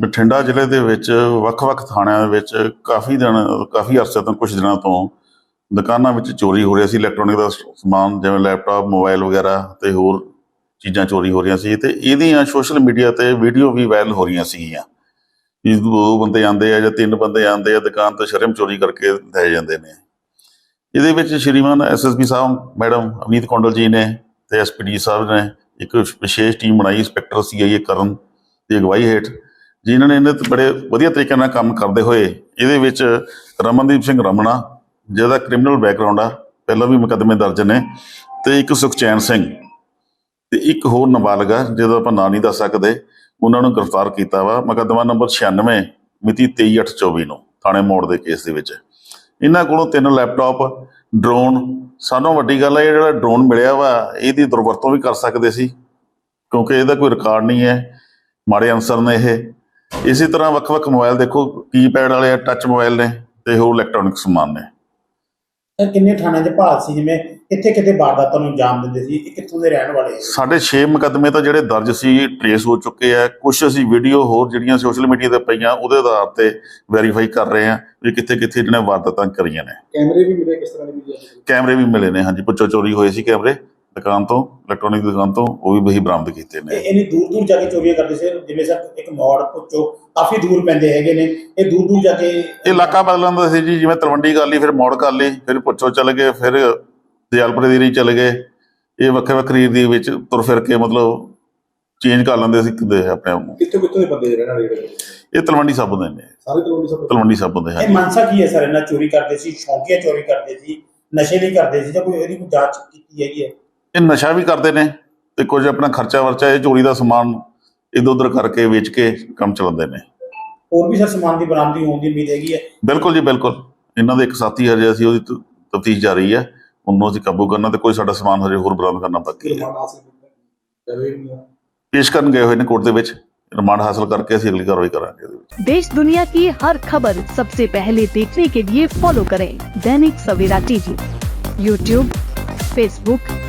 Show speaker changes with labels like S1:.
S1: ਬਠਿੰਡਾ ਜ਼ਿਲ੍ਹੇ ਦੇ ਵਿੱਚ ਵੱਖ-ਵੱਖ ਥਾਣਿਆਂ ਦੇ ਵਿੱਚ ਕਾਫੀ ਦਿਨ, ਕਾਫੀ ਅਰਸੇ ਤੋਂ ਕੁਝ ਦਿਨਾਂ ਤੋਂ ਦੁਕਾਨਾਂ ਵਿੱਚ ਚੋਰੀ ਹੋ ਰਹੀ ਸੀ ਇਲੈਕਟ੍ਰੋਨਿਕ ਦਾ ਸਮਾਨ ਜਿਵੇਂ ਲੈਪਟਾਪ ਮੋਬਾਈਲ ਵਗੈਰਾ ਤੇ ਹੋਰ ਚੀਜ਼ਾਂ ਚੋਰੀ ਹੋ ਰਹੀਆਂ ਸੀ ਤੇ ਇਹਦੀਆਂ ਸੋਸ਼ਲ ਮੀਡੀਆ ਤੇ ਵੀਡੀਓ ਵੀ ਵਾਇਰਲ ਹੋ ਰਹੀਆਂ ਸੀਗੀਆਂ। ਵੀ ਦੋ ਬੰਦੇ ਆਂਦੇ ਆ ਜਾਂ ਤਿੰਨ ਬੰਦੇ ਆਂਦੇ ਆ, ਦੁਕਾਨ ਤੋਂ ਸ਼ਰਮ ਚੋਰੀ ਕਰਕੇ ਲੈ ਜਾਂਦੇ ਨੇ। ਇਹਦੇ ਵਿੱਚ ਸ਼੍ਰੀਮਾਨ ਐਸਐਸਪੀ ਸਾਹਿਬ, ਮੈਡਮ ਅਮੀਤ ਕੌਂਡਲ ਜੀ ਨੇ ਤੇ ਐਸਪੀਡੀ ਸਾਹਿਬ ਨੇ ਇੱਕ ਵਿਸ਼ੇਸ਼ ਟੀਮ ਬਣਾਈ, ਇੰਸਪੈਕਟਰ ਸੀਆਈਏ ਕਰਨ ਦੀ ਅਗਵਾਈ ਹੇਠ, ਜਿਨ੍ਹਾਂ ਨੇ ਇਹਨੇ ਬੜੇ ਵਧੀਆ ਤਰੀਕੇ ਨਾਲ ਕੰਮ ਕਰਦੇ ਹੋਏ, ਇਹਦੇ ਵਿੱਚ ਰਮਨਦੀਪ ਸਿੰਘ ਰਮਣਾ ਜਿਹਦਾ ਕ੍ਰਿਮੀਨਲ ਬੈਕਗ੍ਰਾਉਂਡ ਆ, ਪਹਿਲਾਂ ਵੀ ਮੁਕੱਦਮੇ ਦਰਜ ਨੇ, ਤੇ ਇੱਕ ਸੁਖਚੈਨ ਸਿੰਘ, ਤੇ ਇੱਕ ਹੋਰ ਨਾਬਾਲਗ ਆ, ਜਿਹਦਾ ਆਪਾਂ ਨਾਂ ਨਹੀਂ ਦੱਸ ਸਕਦੇ, ਉਹਨਾਂ ਨੂੰ ਗ੍ਰਿਫਤਾਰ ਕੀਤਾ ਵਾ, ਮੁਕੱਦਮਾ ਨੰਬਰ 96 ਮਿਤੀ 23/8/24 ਨੂੰ, ਥਾਣੇ ਮੋੜ ਦੇ ਕੇਸ ਦੇ ਵਿੱਚ। ਇਹਨਾਂ ਕੋਲੋਂ ਤਿੰਨ ਲੈਪਟਾਪ ਡਰੋਨ ਸਾਨੂੰ ਵੱਡੀ ਗੱਲ ਹੈ ਇਹ ਜਿਹੜਾ ਡਰੋਨ ਮਿਲਿਆ ਵਾ, ਇਹਦੀ ਦੁਰਵਰਤੋਂ ਵੀ ਕਰ ਸਕਦੇ ਸੀ, ਕਿਉਂਕਿ ਇਹਦਾ ਕੋਈ ਰਿਕਾਰਡ ਨਹੀਂ ਹੈ, ਮਾੜੇ ਅਨਸਰ ਨੇ ਇਹ। ਇਸੇ ਤਰ੍ਹਾਂ ਵੱਖ-ਵੱਖ ਮੋਬਾਈਲ ਦੇਖੋ ਕੀਪੈਡ ਵਾਲੇ ਆ ਟੱਚ ਮੋਬਾਈਲ ਨੇ, ਤੇ ਹੋਰ ਇਲੈਕਟ੍ਰੋਨਿਕ ਸਮਾਨ ਨੇ।
S2: ਸਰ ਕਿੰਨੇ ਥਾਣਿਆਂ ਦੇ ਭਾਲ ਸੀ? ਜਿਵੇਂ ਕਿੱਥੇ ਕਿੱਥੇ ਵਾਰਦਾਤਾਂ ਨੂੰ ਅੰਜਾਮ ਦਿੰਦੇ ਸੀ ਇਹ ਕਿੱਥੋਂ ਦੇ ਰਹਿਣ ਵਾਲੇ?
S1: ਸਾਡੇ 6 ਮੁਕੱਦਮੇ ਤਾਂ ਜਿਹੜੇ ਦਰਜ ਸੀ ਟਰੇਸ ਹੋ ਚੁੱਕੇ ਆ। ਕੁਝ ਅਸੀਂ ਵੀਡੀਓ ਹੋਰ ਜਿਹੜੀਆਂ ਸੋਸ਼ਲ ਮੀਡੀਆ ਤੇ ਪਈਆਂ ਉਹਦੇ ਆਧਾਰ ਤੇ ਵੈਰੀਫਾਈ ਕਰ ਰਹੇ ਆ ਵੀ ਕਿੱਥੇ ਕਿੱਥੇ ਇਹਨਾਂ ਨੇ ਵਾਰਦਾਤਾਂ ਕਰੀਆਂ ਨੇ।
S2: ਕੈਮਰੇ ਵੀ ਮਿਲੇ ਕਿਸ ਤਰ੍ਹਾਂ ਦੇ ਵੀ
S1: ਕੈਮਰੇ ਵੀ ਮਿਲੇ ਨੇ ਹਾਂਜੀ। ਪੁੱਛੋ ਚੋਰੀ ਹੋਏ ਸੀ ਕੈਮਰੇ? ਦੁਕਾਨ ਤੋਂ ਇਲੈਕਟ੍ਰੋਨਿਕ ਦੁਕਾਨ ਤੋਂ ਉਹ ਵੀ ਵਹੀ ਬਰਾਮਦ ਕੀਤੇ
S2: ਇਹ
S1: ਨੇ
S2: ਇੰਨੀ ਦੂਰ ਦੂਰ ਜਾ ਕੇ ਚੋਰੀਆਂ ਕਰਦੇ ਸੀ। ਜਿਵੇਂ ਸਰ ਇੱਕ ਮੋੜ ਪੁੱਛੋ ਕਾਫੀ ਦੂਰ ਪੈਂਦੇ ਹੈਗੇ ਨੇ। ਇਹ ਦੂਰ ਦੂਰ ਜਾ ਕੇ
S1: ਇਹ ਇਲਾਕਾ ਬਦਲਣ ਦਾ ਸੀ ਜੀ ਜਿਵੇਂ ਤਲਵੰਡੀ ਕਰ ਲਈ ਫਿਰ ਮੌੜ ਕਰ ਲਈ ਫਿਰ ਪੁੱਛੋ ਚਲੇ ਗਏ ਫਿਰ ਦਿਆਲਪੁਰੇ ਦੀ ਰੀ ਚਲੇ ਗਏ। ਇਹ ਵੱਖਰੇ ਵੱਖਰੀ ਦੇ ਵਿੱਚ ਤੁਰ ਫਿਰ ਕੇ ਮਤਲਬ ਚੇਂਜ ਕਰ ਲੈਂਦੇ ਸੀ ਕਿਤੇ ਆਪਣੇ ਆਪ ਨੂੰ।
S2: ਕਿੱਥੋਂ ਕਿੱਥੋਂ ਦੇ ਬੰਦੇ ਰਹਿਣ ਵਾਲੇ
S1: ਇਹ ਤਲਵੰਡੀ ਸਾਬੋ ਦੇ ਨੇ।
S2: ਸਾਰੇ ਤਲਵੰਡੀ ਸਭ
S1: ਤਲਵੰਡੀ ਸਾਬੋ ਦੇ
S2: ਇਹ
S1: ਹਾਂਜੀ।
S2: ਮਨਸਾ ਕੀ ਹੈ ਸਰ? ਇਹਨਾਂ ਚੋਰੀ ਕਰਦੇ ਸੀ ਸ਼ੌਂਕੀਆ ਚੋਰੀ ਕਰਦੇ ਸੀ ਨਸ਼ੇ ਲਈ ਕਰਦੇ ਸੀ ਜਾਂ ਕੋਈ ਇਹਦੀ ਕੋਈ ਜਾਂਚ ਕੀਤੀ ਹੈਗੀ ਹੈ?
S1: ਇਹ ਨਸ਼ਾ ਵੀ ਕਰਦੇ ਨੇ ਤੇ ਕੁਝ ਆਪਣਾ ਖਰਚਾ ਵਰਚਾ ਇਹ ਚੋਰੀ ਦਾ ਸਮਾਨ ਇਧਰ ਉਧਰ ਕਰਕੇ ਵੇਚ ਕੇ ਕੰਮ ਚਲਾਉਂਦੇ ਨੇ
S2: ਹੋਰ ਵੀ ਸਰ ਸਮਾਨ ਦੀ ਬਰਾਮਦੀ ਹੋਣ ਦੀ ਉਮੀਦ ਹੈਗੀ ਹੈ
S1: ਬਿਲਕੁਲ ਜੀ ਬਿਲਕੁਲ ਇਹਨਾਂ ਦੇ ਇੱਕ ਸਾਥੀ ਹਜੇ ਅਸੀਂ ਉਹਦੀ ਤਫਤੀਸ਼ ਜਾਰੀ ਹੈ ਉਹਨੂੰ ਅਸੀਂ ਕਾਬੂ ਕਰਨਾ ਤੇ ਕੋਈ ਸਾਡਾ ਸਮਾਨ ਹਜੇ ਹੋਰ ਬਰਾਮਦ ਕਰਨਾ ਬਾਕੀ ਹੈ
S2: ਹਾਸਲ ਕੀਤਾ ਕਰੇ ਨਹੀਂ
S1: ਪੇਸ਼ ਕਰਨ ਗਏ ਹੋਏ ਨੇ ਕੋਰਟ ਦੇ ਵਿੱਚ ਰਿਮਾਂਡ ਹਾਸਲ ਕਰਕੇ ਅਸੀਂ ਅਗਲੀ ਕਾਰਵਾਈ ਕਰਾਂਗੇ ਇਹਦੇ ਵਿੱਚ
S3: देश दुनिया की हर खबर सबसे पहले देखने के लिए फॉलो करें Dainik Savera TV YouTube Facebook